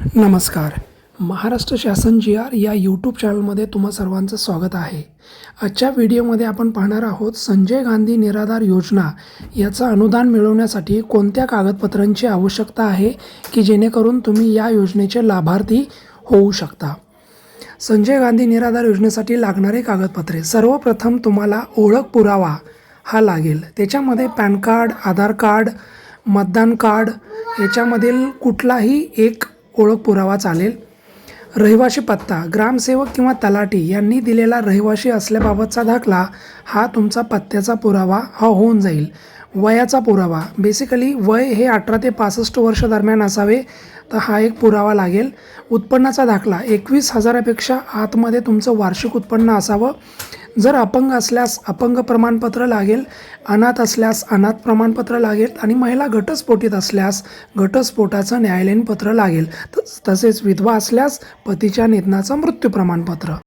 नमस्कार. महाराष्ट्र शासन जी आर या यूट्यूब चॅनलमध्ये तुम्हा सर्वांचं स्वागत आहे. आजच्या व्हिडिओमध्ये आपण पाहणार आहोत संजय गांधी निराधार योजना याचं अनुदान मिळवण्यासाठी कोणत्या कागदपत्रांची आवश्यकता आहे की जेणेकरून तुम्ही या योजनेचे लाभार्थी होऊ शकता? संजय गांधी निराधार योजनेसाठी लागणारे कागदपत्रे सर्वप्रथम तुम्हाला ओळख पुरावा हा लागेल. त्याच्यामध्ये पॅन कार्ड आधार कार्ड मतदान कार्ड याच्यामधील कुठलाही एक ओळख पुरावा चालेल. रहिवाशी पत्ता ग्रामसेवक किंवा तलाठी यांनी दिलेला रहिवाशी असल्याबाबतचा दाखला हा तुमचा पत्त्याचा पुरावा हा होऊन जाईल. वयाचा पुरावा. बेसिकली वय हे अठरा ते पासष्ट वर्ष दरम्यान असावे तर हा एक पुरावा लागेल. उत्पन्नाचा दाखला. एकवीस हजारापेक्षा आतमध्ये तुमचं वार्षिक उत्पन्न असावं. जर अपंग असल्यास अपंग प्रमाणपत्र लागेल अनाथ असल्यास अनाथ प्रमाणपत्र लागेल आणि महिला घटस्फोटीत असल्यास घटस्फोटाचं न्यायालयीन पत्र लागेल. तस- तसेच विधवा असल्यास पतीच्या निधनाचं मृत्यू प्रमाणपत्र.